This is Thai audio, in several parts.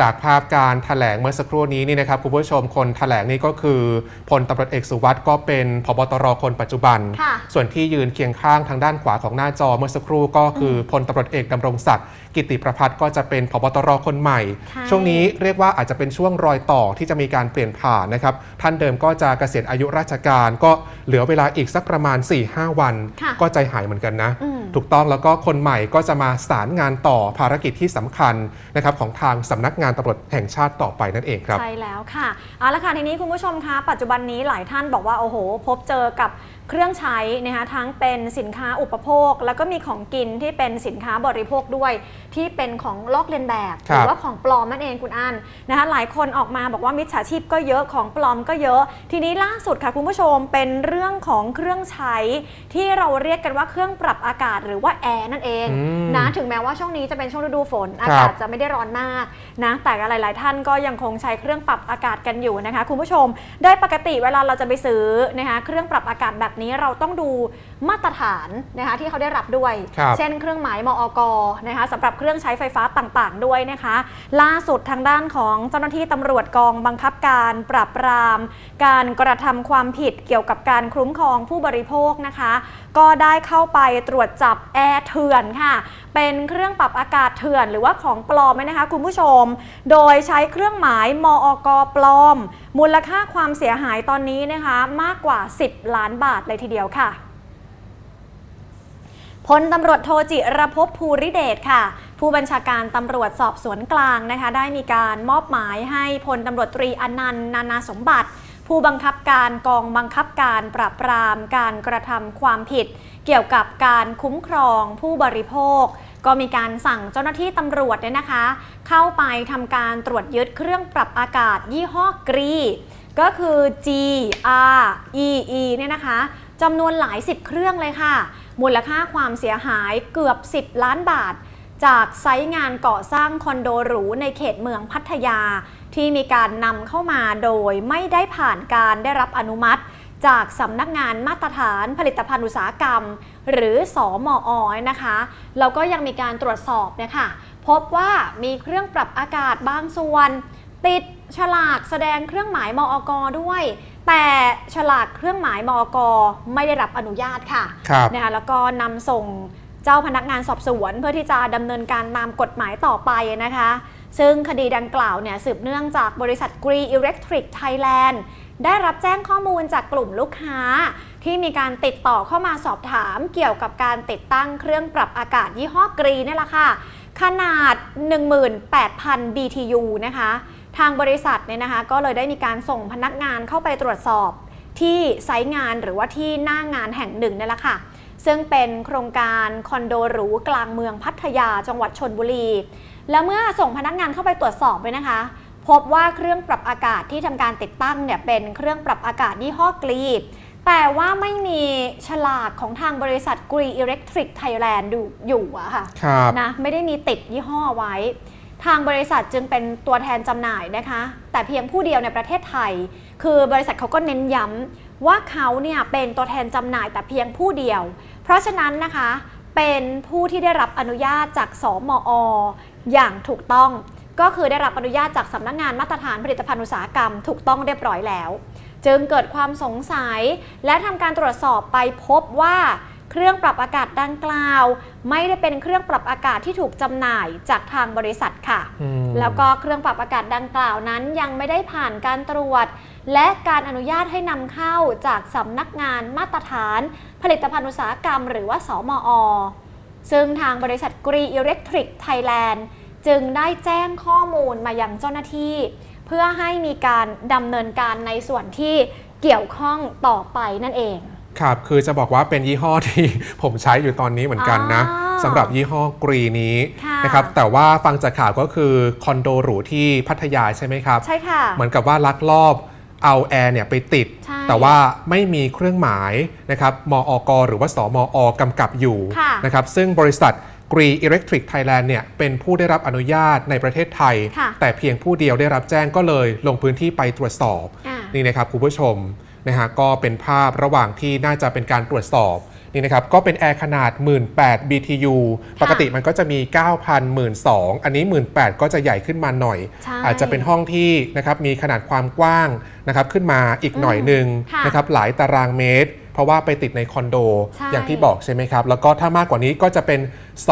จากภาพการถแถลงเมื่อสักครู่นี้นี่นะครับคุณผู้ชมคนถแถลงนี่ก็คือพลตำรวจเอกสุวัสด์ก็เป็นพบตรคนปัจจุบันค่ะส่วนที่ยืนเคียงข้างทางด้านขวาของหน้าจอเมื่อสักครู่ก็คือพลตำรวจเอกดำรงศักดิ์กิติประพัฒน์ก็จะเป็นพบตรคนใหม่ใช่ช่วงนี้เรียกว่าอาจจะเป็นช่วงรอยต่อที่จะมีการเปลี่ยนผ่านนะครับท่านเดิมก็จะเกษียณอายุราชการ ก็เหลือเวลาอีกสักประมาณ 4-5 วันค่ะก็ใจหายเหมือนกันนะอืมถูกต้องแล้วก็คนใหม่ก็จะมาสารงานต่อภารกิจที่สำคัญนะครับของทางสำนักงานตำรวจแห่งชาติต่อไปนั่นเองครับ ใช่แล้วค่ะเอาละค่ะทีนี้คุณผู้ชมคะปัจจุบันนี้หลายท่านบอกว่าโอ้โห พบเจอกับเครื่องใช้นะคะทั้งเป็นสินค้าอุปโภค แล้วก็มีของกินที่เป็นสินค้าบริโภคด้วย ที่เป็นของลอกเลียนแบบครับหรือว่าของปลอมนั่นเองคุณอันนะคะหลายคนออกมาบอกว่ามิจฉาชีพก็เยอะของปลอมก็เยอะ ทีนี้ล่าสุดค่ะคุณผู้ชมเป็นเรื่องของเครื่องใช้ ที่เราเรียกกันว่าเครื่องปรับอากาศหรือว่าแอร์นั่นเองอืมนะถึงแม้ว่าช่วงนี้จะเป็นช่วงฤดูฝนครับอากาศจะไม่ได้ร้อนมากนะแต่หลาย ๆ ท่านก็ยังคงใช้เครื่องปรับอากาศกันอยู่นะคะคุณผู้ชม โดยปกติเวลาเราจะไปซื้อนะคะเครื่องปรับอากาศแบบนี้เราต้องดูมาตรฐานนะคะที่เขาได้รับด้วยครับเช่น เครื่องหมายมอกนะคะสำหรับเครื่องใช้ไฟฟ้าต่างๆ ด้วยนะคะ ล่าสุดทางด้านของเจ้าหน้าที่ตำรวจกองบังคับการปราบปราม การกระทำความผิดเกี่ยวกับการคุ้มครองผู้บริโภคนะคะ ก็ได้เข้าไปตรวจจับแอร์เถื่อนค่ะ เป็นเครื่องปรับอากาศเถื่อนหรือว่าของปลอมนะคะคุณผู้ชม โดยใช้เครื่องหมายมอกปลอม มูลค่าความเสียหายตอนนี้นะคะมากกว่า 10 ล้านบาทเลยทีเดียวค่ะ พลตำรวจโทจิรภพภูริเดชค่ะ ผู้บัญชาการตำรวจสอบสวนกลางนะคะ ได้มีการมอบหมายให้พลตำรวจตรีอนันต์นานาสมบัติ ผู้บังคับการกองบังคับการปราบปรามการกระทำความผิด เกี่ยวกับการคุ้มครองผู้บริโภค ก็มีการสั่งเจ้าหน้าที่ตำรวจเนี่ยนะคะ เข้าไปทำการตรวจยึดเครื่องปรับอากาศยี่ห้อกรี ก็คือ G R E E เนี่ยนะคะจำนวนหลายสิบเครื่องเลยค่ะ มูลค่าความเสียหายเกือบ 10 ล้านบาท จากไซต์งานก่อสร้างคอนโดหรูในเขตเมืองพัทยา ที่มีการนำเข้ามาโดยไม่ได้ผ่านการได้รับอนุมัติ จากสำนักงานมาตรฐานผลิตภัณฑ์อุตสาหกรรม หรือสอมออนะคะแล้วก็ยังมีการตรวจสอบเนะคะพบว่ามีเครื่องปรับอากาศบางส่วน ติดฉลากแสดงเครื่องหมายมอกด้วย แต่ฉลากเครื่องหมายมอกไม่ได้รับอนุญาตค่ะครับนะคะแล้วก็นำส่งเจ้าพนักงานสอบสวนเพื่อที่จะดำเนินการตามกฎหมายต่อไปนะคะ ซึ่งคดีดังกล่าวเนี่ยสืบเนื่องจากบริษัท Green Electric Thailand ได้รับแจ้งข้อมูลจากกลุ่มลูกค้า ที่มีการติดต่อเข้ามาสอบถามเกี่ยวกับการติดตั้งเครื่องปรับอากาศยี่ห้อกรีนี่แหละค่ะ ขนาด 18,000 BTU นะคะ ทางบริษัทเนี่ยนะคะก็เลยได้มีการส่งพนักงานเข้าไปตรวจสอบที่ไซต์งานหรือว่าที่หน้างานแห่งหนึ่งนี่แหละค่ะ ซึ่งเป็นโครงการคอนโดหรูกลางเมืองพัทยาจังหวัดชนบุรี แล้วเมื่อส่งพนักงานเข้าไปตรวจสอบเลยนะคะ พบว่าเครื่องปรับอากาศที่ทำการติดตั้งเนี่ยเป็นเครื่องปรับอากาศยี่ห้อกรีดแต่ว่าไม่มีฉลากของทางบริษัท Green Electric Thailand ดูอยู่อะค่ะครับนะไม่ได้มีติดยี่ห้อไว้ ทางบริษัทจึงเป็นตัวแทนจำหน่ายนะคะ แต่เพียงผู้เดียวในประเทศไทย คือบริษัทเขาก็เน้นย้ำว่าเขาเนี่ยเป็นตัวแทนจำหน่ายแต่เพียงผู้เดียว เพราะฉะนั้นนะคะเป็นผู้ที่ได้รับอนุญาตจากสมออย่างถูกต้อง ก็คือได้รับอนุญาตจากสำนักงานมาตรฐานผลิตภัณฑ์อุตสาหกรรม ถูกต้องเรียบร้อยแล้ว จึงเกิดความสงสัยและทำการตรวจสอบไปพบว่า เครื่องปรับอากาศดังกล่าว ไม่ได้เป็นเครื่องปรับอากาศที่ถูกจำหน่ายจากทางบริษัทค่ะอืมแล้วก็เครื่องปรับอากาศดังกล่าวนั้นยังไม่ได้ผ่านการตรวจ และการอนุญาตให้นำเข้าจากสำนักงานมาตรฐาน ผลิตภัณฑ์อุตสาหกรรม หรือว่าสมอ ซึ่งทางบริษัท Green Electric Thailand จึงได้แจ้งข้อมูลมายังเจ้าหน้าที่ เพื่อให้มีการดำเนินการในส่วนที่เกี่ยวข้องต่อไปนั่นเอง ครับ คือจะบอกว่าเป็นยี่ห้อที่ผมใช้อยู่ตอนนี้เหมือนกันนะอ๋อสำหรับยี่ห้อกรีนี้ค่ะนะครับ แต่ว่าฟังจากข่าวก็คือคอนโดหรูที่พัทยาใช่ไหมครับ ใช่ค่ะ เหมือนกับว่าลักลอบเอาแอร์เนี่ยไปติด ใช่แต่ว่าไม่มีเครื่องหมายนะครับมอกหรือว่าสมอกำกับอยู่ค่ะ นะครับ ซึ่งบริษัท Green Electric Thailand เนี่ยเป็นผู้ได้รับอนุญาตในประเทศไทย ค่ะแต่เพียงผู้เดียวได้รับแจ้งก็เลยลงพื้นที่ไปตรวจสอบ อ่านี่นะครับคุณผู้ชม นะฮะก็เป็นภาพระหว่างที่น่าจะเป็นการตรวจสอบนี่นะครับก็เป็นแอร์ขนาด 18,000 BTU ปกติมันก็จะมี 9,000 12,000 อันนี้ 18,000 ก็จะใหญ่ขึ้นมาหน่อยใช่อาจจะเป็นห้องที่นะครับมีขนาดความกว้างนะครับขึ้นมาอีกหน่อยหนึ่งค่ะนะครับหลายตารางเมตร เพราะว่าไปติดในคอนโดใช่อย่างที่บอกใช่ไหมครับ แล้วก็ถ้ามากกว่านี้ก็จะเป็น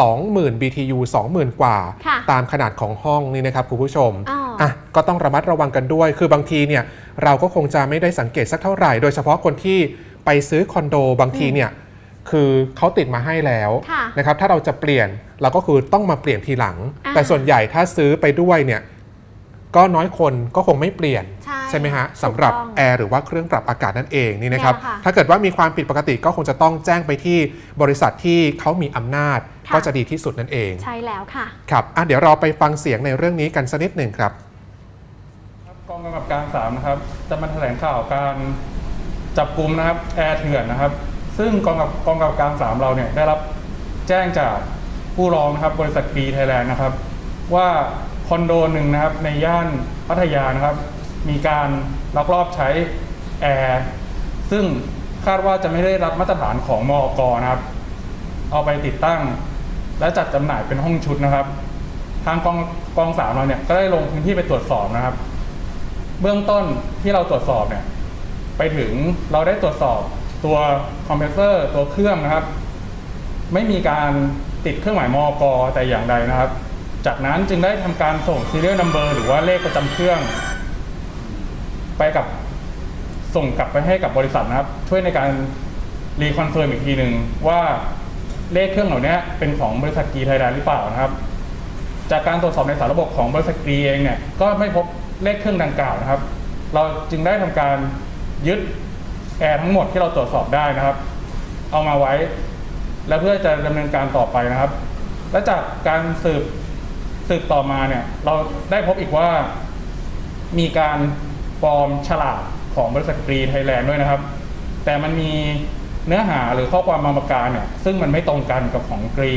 20,000 BTU 20,000 กว่าค่ะตามขนาดของห้องนี่นะครับคุณผู้ชมอ๋ออ่อะก็ต้องระมัดระวังกันด้วย คือบางทีเนี่ย เราก็คงจะไม่ได้สังเกตสักเท่าไหร่ โดยเฉพาะคนที่ไปซื้อคอนโดบางทีเนี่ยคือเขาติดมาให้แล้วค่ะนะครับถ้าเราจะเปลี่ยนเราก็คือต้องมาเปลี่ยนทีหลัง อ่า แต่ส่วนใหญ่ถ้าซื้อไปด้วยเนี่ยก็น้อยคนก็คงไม่เปลี่ยน ใช่ไหมฮะถูกสำหรับต้องแอร์หรือว่าเครื่องปรับอากาศนั่นเองนี่นะครับเนี่ยค่ะถ้าเกิดว่ามีความผิดปกติก็คงจะต้องแจ้งไปที่บริษัทที่เขามีอำนาจ ค่ะ ก็จะดีที่สุดนั่นเองใช่แล้วค่ะ ครับอะเดี๋ยวเราไปฟังเสียงในเรื่องนี้กันสักนิดหนึ่งครับครับ กองกำกับการสามนะครับ จะมาแถลงข่าวการจับกลุ่มนะครับแอร์เถื่อนนะครับ ซึ่งกองกับกองกำกับการสามเราเนี่ยได้รับแจ้งจากผู้ร้องนะครับบริษัทกีไทยแลนด์นะครับ ว่าคอนโดหนึ่งนะครับในย่านพัทยานะครับ มีการลักลอบใช้แอร์ซึ่งคาดว่าจะไม่ได้รับมาตรฐานของมอกนะครับ เอาไปติดตั้ง และจัดจำหน่ายเป็นห้องชุดนะครับ ทางกองกองสามเราเนี่ยก็ได้ลงพื้นที่ไปตรวจสอบนะครับ เบื้องต้นที่เราตรวจสอบเนี่ยไปถึงเราได้ตรวจสอบตัวคอมเพรสเซอร์ตัวเครื่องนะครับ ไม่มีการติดเครื่องหมายมอกแต่อย่างใดนะครับ จากนั้นจึงได้ทำการส่ง serial number หรือว่าเลขประจำเครื่อง ไปกับส่งกลับไปให้กับบริษัทนะครับ ช่วยในการรีคอนเฟิร์มอีกทีหนึ่งว่าเลขเครื่องเหล่านี้เป็นของบริษัทกีไทยแลนด์หรือเปล่านะครับ จากการตรวจสอบในสารระบบของบริษัทกีเองเนี่ยก็ไม่พบ เลขเครื่องดังกล่าวนะครับ เราจึงได้ทำการยึดแอร์ทั้งหมดที่เราตรวจสอบได้นะครับ เอามาไว้ และเพื่อจะดำเนินการต่อไปนะครับ และจากการสืบสืบต่อมาเนี่ยเราได้พบอีกว่ามีการปลอมฉลากของบริษัทกรีไทยแลนด์ด้วยนะครับ แต่มันมีเนื้อหาหรือข้อความบางประการเนี่ยซึ่งมันไม่ตรงกันกับของกรี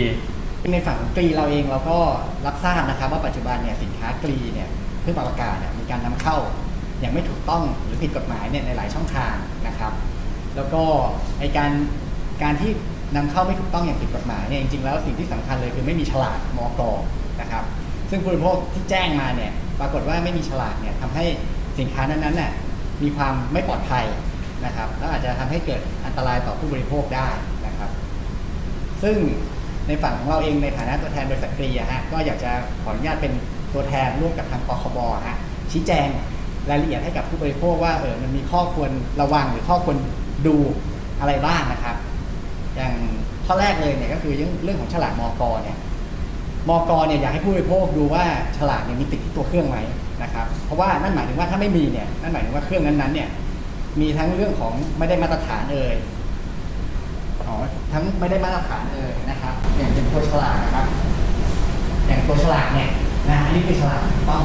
ในฝั่งกรีเราเองเราก็รับทราบนะครับว่าปัจจุบันเนี่ยสินค้ากรีเนี่ย เครื่องปรับอากาศมีการนำเข้าอย่างไม่ถูกต้องหรือผิดกฎหมายเนี่ยในหลายช่องทางนะครับ แล้วก็ไอการการที่นำเข้าไม่ถูกต้องอย่างผิดกฎหมายเนี่ยจริงๆแล้วสิ่งที่สำคัญเลยคือไม่มีฉลากมอกนะครับ ซึ่งผู้บริโภคที่แจ้งมาเนี่ยปรากฏว่าไม่มีฉลากเนี่ยทำให้สินค้านั้นๆน่ะมีความไม่ปลอดภัยนะครับแล้วอาจจะทำให้เกิดอันตรายต่อผู้บริโภคได้นะครับ ซึ่งในฝั่งของเราเองในฐานะตัวแทนบริษัทกรีอะฮะก็อยากจะขออนุญาตเป็น ตัวแทนร่วมกับทางปคบฮะชี้แจงรายละเอียดให้กับผู้บริโภคว่าเออมันมีข้อควรระวังหรือข้อควรดูอะไรบ้างนะครับ อย่างข้อแรกเลยเนี่ยก็คือเรื่องเรื่องของฉลากมอกเนี่ยมอกเนี่ยอยากให้ผู้บริโภคดูว่าฉลากเนี่ยมีติดที่ตัวเครื่องไหมนะครับเพราะว่านั่นหมายถึงว่าถ้าไม่มีเนี่ยนั่นหมายถึงว่าเครื่องนั้นๆเนี่ยมีทั้งเรื่องของไม่ได้มาตรฐานเอ่ยอ๋อทั้งไม่ได้มาตรฐานเลยนะครับ อย่างเป็นตัวฉลากนะครับ อย่างตัวฉลากเนี่ย นะอันนี้คือฉลากถูกต้อง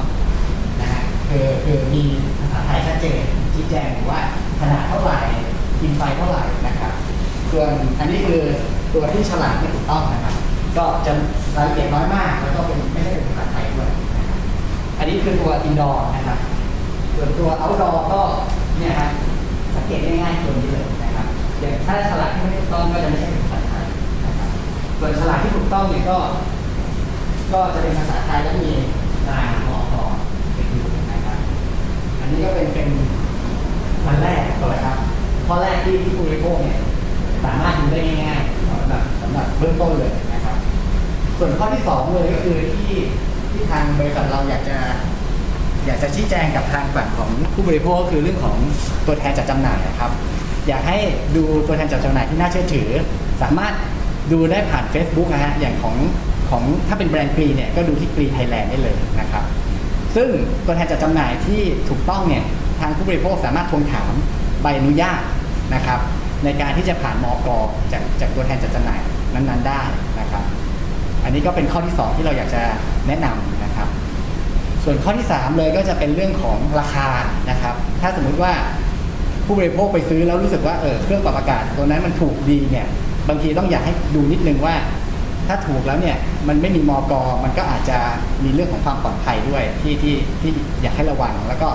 นะฮะคือคือมีภาษาไทยชัดเจนชี้แจงว่าขนาดเท่าไหร่กินไฟเท่าไหร่นะครับ ส่วนอันนี้คือตัวที่ฉลากไม่ถูกต้องนะครับ ก็จะรายละเอียดน้อยมากแล้วก็เป็นไม่ได้เป็นภาษาไทยด้วยนะครับอันนี้คือตัวอินดอร์นะครับ ส่วนตัวเอาดอร์ก็เนี่ยครับสังเกตง่ายๆตัวนี้เลยนะครับอย่างถ้าฉลากที่ไม่ถูกต้องก็จะไม่ใช่เป็นภาษาไทยนะครับส่วนฉลากที่ถูกต้องเนี่ยก็ ก็จะเป็นภาษาไทยแล้วมีตราหมอกอเป็นอยู่นะครับอันนี้ก็เป็นเป็นวันแรกก่อนเลยครับข้อแรกที่ที่ผู้บริโภคเนี่ยสามารถดูได้ง่ายๆสำหรับสำหรับเบื้องต้นเลยนะครับ ส่วนข้อที่สองเลยก็คือที่ที่ทางบริษัทเราอยากจะ อยากจะชี้แจงกับทางฝั่งของผู้บริโภคก็คือเรื่องของตัวแทนจัดจำหน่ายนะครับ อยากให้ดูตัวแทนจัดจำหน่ายที่น่าเชื่อถือ สามารถดูได้ผ่าน Facebook นะฮะอย่างของ ของถ้าเป็นแบรนด์กรีเนี่ยก็ดูที่กรีไทยแลนด์ได้เลยนะครับ ซึ่งตัวแทนจัดจำหน่ายที่ถูกต้องเนี่ยทางผู้บริโภคสามารถทวงถามใบอนุญาตนะครับในการที่จะผ่านมอกจากจากตัวแทนจัดจำหน่ายนั้นๆได้นะครับ อันนี้ก็เป็นข้อที่สองที่เราอยากจะแนะนำนะครับ ส่วนข้อที่ 3 เลยก็จะเป็นเรื่องของราคานะครับ ถ้าสมมุติว่าผู้บริโภคไปซื้อแล้วรู้สึกว่าเออเครื่องปรับอากาศตัวนั้นมันถูกดีเนี่ยบางทีต้องอยากให้ดูนิดนึงว่า ถ้าถูกแล้วเนี่ยมันไม่มีมอกอมันก็อาจจะมีเรื่องของความปลอดภัยด้วยที่ที่ที่อยากให้ระวัง แล้วก็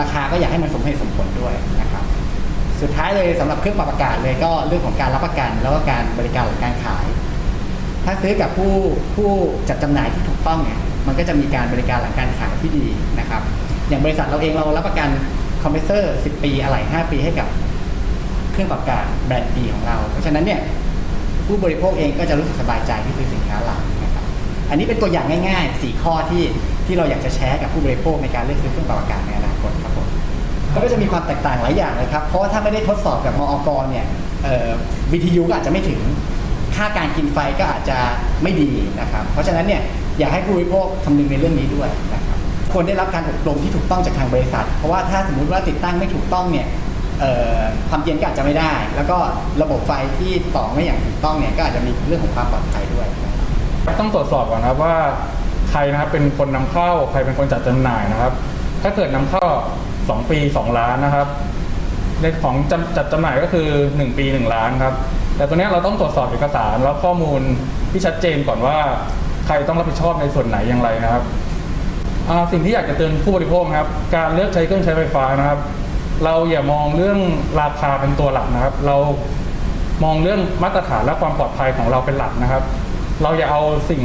ราคาก็อยากให้มันสมเหตุสมผลด้วยนะครับสสุดท้ายเลยสำหรับเครื่องปรับอากาศเลยก็เรื่องของการรับประกัน แล้วก็การบริการหลังการขาย ถ้าซื้อกับผู้ผู้จัดจำหน่ายที่ถูกต้องเนี่ยมันก็จะมีการบริการหลังการขายที่ดีนะครับ อย่างบริษัทเราเองเรารับประกันคอมเพรสเซอร์ 10 ปีอะไหล่5ปีให้กับเครื่องปรับอากาศแบรนด์ดีของเรา เพราะฉะนั้นเนี่ย ผู้บริโภคเองก็จะรู้สึกสบายใจที่ซื้อสินค้าเรานะครับอันนี้เป็นตัวอย่างง่ายๆ 4 ข้อที่ที่เราอยากจะแชร์กับผู้บริโภคในการเลือกซื้อเครื่องปรับอากาศในอนาคตครับผมก็จะมีความแตกต่างหลายอย่างเลยครับ เพราะว่าถ้าไม่ได้ทดสอบกับมอกรเนี่ยเอ่อ VTU ก็อาจจะไม่ถึง ค่าการกินไฟก็อาจจะไม่ดีนะครับ เพราะฉะนั้นเนี่ยอยากให้ผู้บริโภคคำนึงในเรื่องนี้ด้วยนะครับควรได้รับการอบรมที่ถูกต้องจากทางบริษัท เพราะว่าถ้าสมมุติว่าติดตั้งไม่ถูกต้องเนี่ย ความเย็นก็อาจจะไม่ได้ แล้วก็ระบบไฟที่ต่อไม่อย่างถูกต้องเนี่ยก็อาจจะมีเรื่องของความปลอดภัยด้วย ต้องตรวจสอบก่อนนะครับว่าใครนะครับเป็นคนนำเข้าใครเป็นคนจัดจำหน่ายนะครับ ถ้าเกิดนำเข้า 2 ปี 2 ล้านนะครับในของจ,จัดจำหน่ายก็คือ 1 ปี 1 ล้านครับ แต่ตัวนี้เราต้องตรวจสอบเอกสารแล้วข้อมูลที่ชัดเจนก่อนว่าใครต้องรับผิดชอบในส่วนไหนอย่างไรนะครับสิ่งที่อยากจะเตือนผู้บริโภคครับ การเลือกใช้เครื่องใช้ไฟฟ้านะครับ เราอย่ามองเรื่องราคาเป็นตัวหลักนะครับ เรามองเรื่องมาตรฐานและความปลอดภัยของเราเป็นหลักนะครับ เราอย่าเอาสิ่ง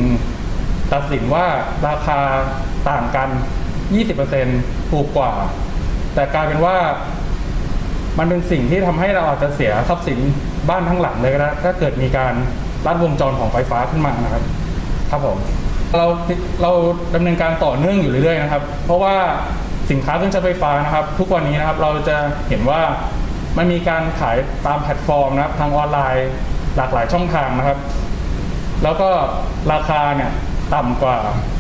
ตัดสินว่าราคาต่างกัน 20%ถูกกว่า แต่กลายเป็นว่ามันเป็นสิ่งที่ทำให้เราอาจจะเสียทรัพย์สินบ้านทั้งหลังเลยก็ได้ถ้าเกิดมีการลัดวงจรของไฟฟ้าขึ้นมานะครับ ครับผมเราเราดำเนินการต่อเนื่องอยู่เรื่อยๆนะครับ เพราะว่า สินค้าเครื่องใช้ไฟฟ้านะครับ ทุกวันนี้นะครับเราจะเห็นว่ามันมีการขายตามแพลตฟอร์มนะครับทางออนไลน์หลากหลายช่องทางนะครับ แล้วก็ราคาเนี่ยต่ำกว่า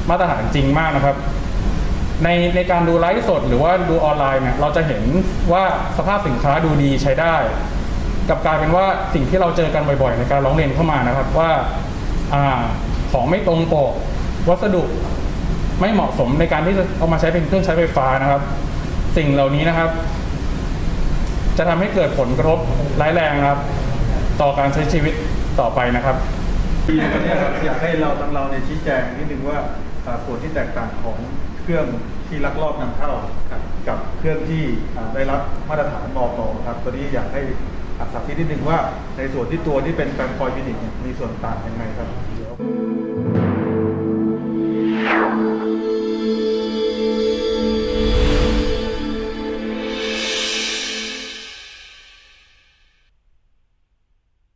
มาตรฐานจริงมากนะครับ ในในการดูไลฟ์สดหรือว่าดูออนไลน์เนี่ยเราจะเห็นว่าสภาพสินค้าดูดีใช้ได้ กับกลายเป็นว่าสิ่งที่เราเจอกันบ่อยๆ ในการร้องเรียนเข้ามานะครับว่าอของไม่ตรงปกวัสดุ ไม่เหมาะสมในการที่จะเอามาใช้เป็นเครื่องใช้ไฟฟ้านะครับ สิ่งเหล่านี้นะครับ จะทำให้เกิดผลกระทบร้ายแรงครับ ต่อการใช้ชีวิตต่อไปนะครับทีนี้ครับอยากให้เราทางเราเนี่ยชี้แจงนิดนึงว่าส่วนที่แตกต่างของเครื่องที่ลักลอบนำเข้ากับเครื่องที่ได้รับมาตรฐานมอกครับตัวนี้อยากให้อาสาธิตนิดนึงว่าในส่วนที่ตัวที่เป็นแฟมคอยฟินิกเนี่ยมีส่วนต่างยังไงครับ